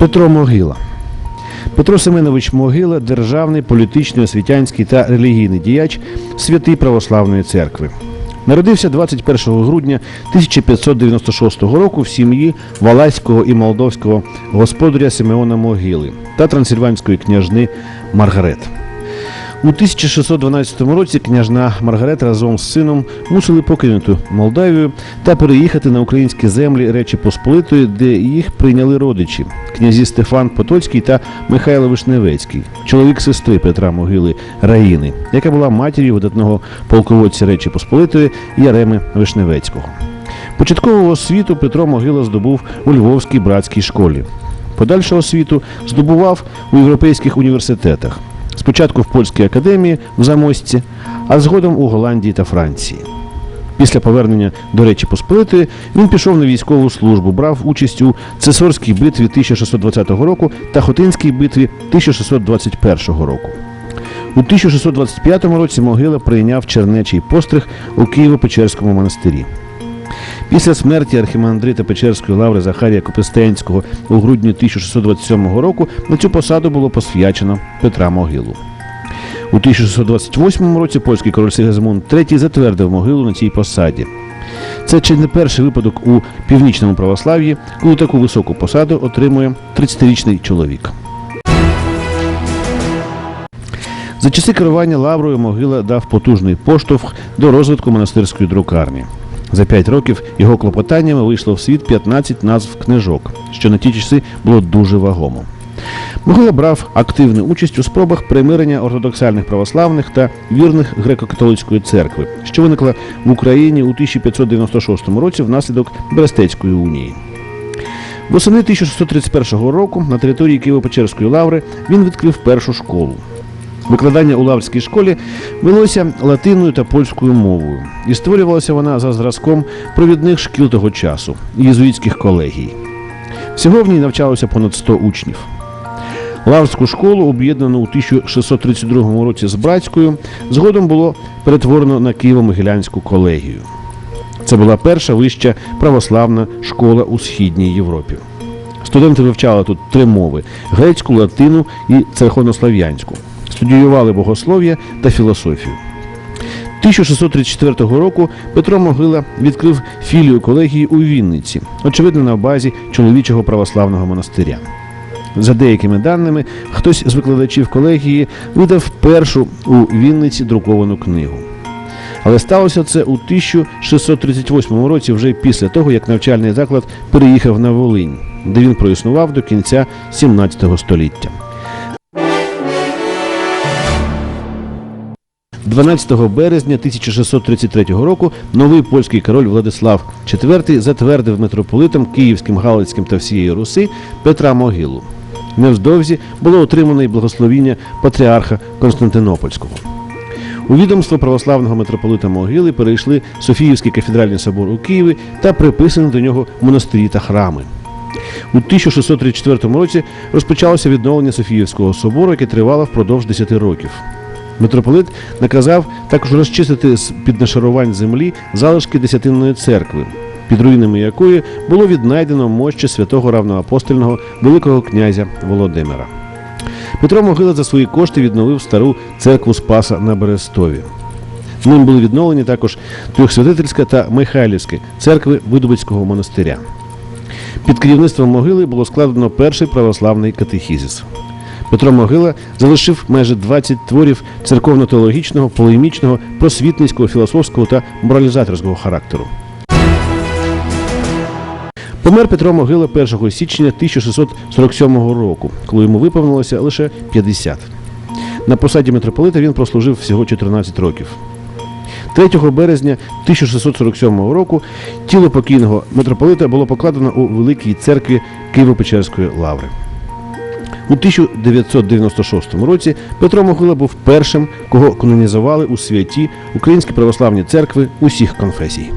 Петро Могила. Петро Семенович Могила державний, політичний, освітянський та релігійний діяч святий православної церкви. Народився 21 грудня 1596 року в сім'ї Валаського і молдовського господаря Симеона Могили та трансильванської княжни Маргарет. У 1612 році княжна Маргарет разом з сином мусили покинути Молдавію та переїхати на українські землі Речі Посполитої, де їх прийняли родичі князі Стефан Потоцький та Михайло Вишневецький, чоловік сестри Петра Могили Раїни, яка була матір'ю видатного полководця Речі Посполитої Яреми Вишневецького. Початкову освіту Петро Могила здобув у Львовській братській школі. Подальшу освіту здобував у європейських університетах. Спочатку в польській академії в Замості, а згодом у Голландії та Франції. Після повернення до Речі Посполитої він пішов на військову службу, брав участь у Цесорській битві 1620 року та Хотинській битві 1621 року. У 1625 році могила прийняв чернечий постриг у Києво-Печерському монастирі. Після смерті архімандрита Печерської лаври Захарія Копистенського у грудні 1627 року на цю посаду було посвячено Петра Могилу. У 1628 році польський король Сигизмунд III затвердив могилу на цій посаді. Це чи не перший випадок у північному православ'ї, коли таку високу посаду отримує 30-річний чоловік. За часи керування лаврою могила дав потужний поштовх до розвитку монастирської друкарні. За п'ять років його клопотаннями вийшло в світ 15 назв книжок, що на ті часи було дуже вагомо. Могила брав активну участь у спробах примирення ортодоксальних православних та вірних греко-католицької церкви, що виникла в Україні у 1596 році внаслідок Берестецької унії. Восени 1631 року на території Києво-Печерської лаври він відкрив першу школу. Викладання у лаврській школі велося латиною та польською мовою, і створювалася вона за зразком провідних шкіл того часу єзуїтських колегій. Всього в ній навчалося понад 100 учнів. Лаврську школу об'єднано у 1632 році з братською, згодом було перетворено на Києво-Могилянську колегію. Це була перша вища православна школа у східній Європі. Студенти вивчали тут три мови: грецьку, латину і церковнослов'янську. Студіювали богослов'я та філософію. 1634 року Петро Могила відкрив філію колегії у Вінниці, очевидно, на базі чоловічого православного монастиря. За деякими даними, хтось з викладачів колегії видав першу у Вінниці друковану книгу. Але сталося це у 1638 році, вже після того, як навчальний заклад переїхав на Волинь, де він проіснував до кінця 17 століття. 12 березня 1633 року новий польський король Владислав IV затвердив митрополитом Київським, Галицьким та всієї Руси Петра Могилу. Невдовзі було отримано й благословіння патріарха Константинопольського. У відомство православного митрополита Могили перейшли Софіївський кафедральний собор у Києві та приписані до нього монастирі та храми. У 1634 році розпочалося відновлення Софіївського собору, яке тривало впродовж 10 років. Митрополит наказав також розчистити з під нашарувань землі залишки десятинної церкви, під руїнами якої було віднайдено мощі святого равноапостольного Великого князя Володимира. Петро Могила за свої кошти відновив стару церкву Спаса на Берестові. Ним були відновлені також Трьохсвятительська та Михайлівська церкви Видобицького монастиря. Під керівництвом могили було складено перший православний катехізис. Петро Могила залишив майже 20 творів церковно-теологічного, полемічного, просвітницького, філософського та моралізаторського характеру. Помер Петро Могила 1 січня 1647 року, коли йому виповнилося лише 50. На посаді митрополита він прослужив всього 14 років. 3 березня 1647 року тіло покійного митрополита було покладено у Великій церкві Києво-Печерської лаври. У 1996 році Петро Могила був першим, кого канонізували у святі Українські православні церкви усіх конфесій.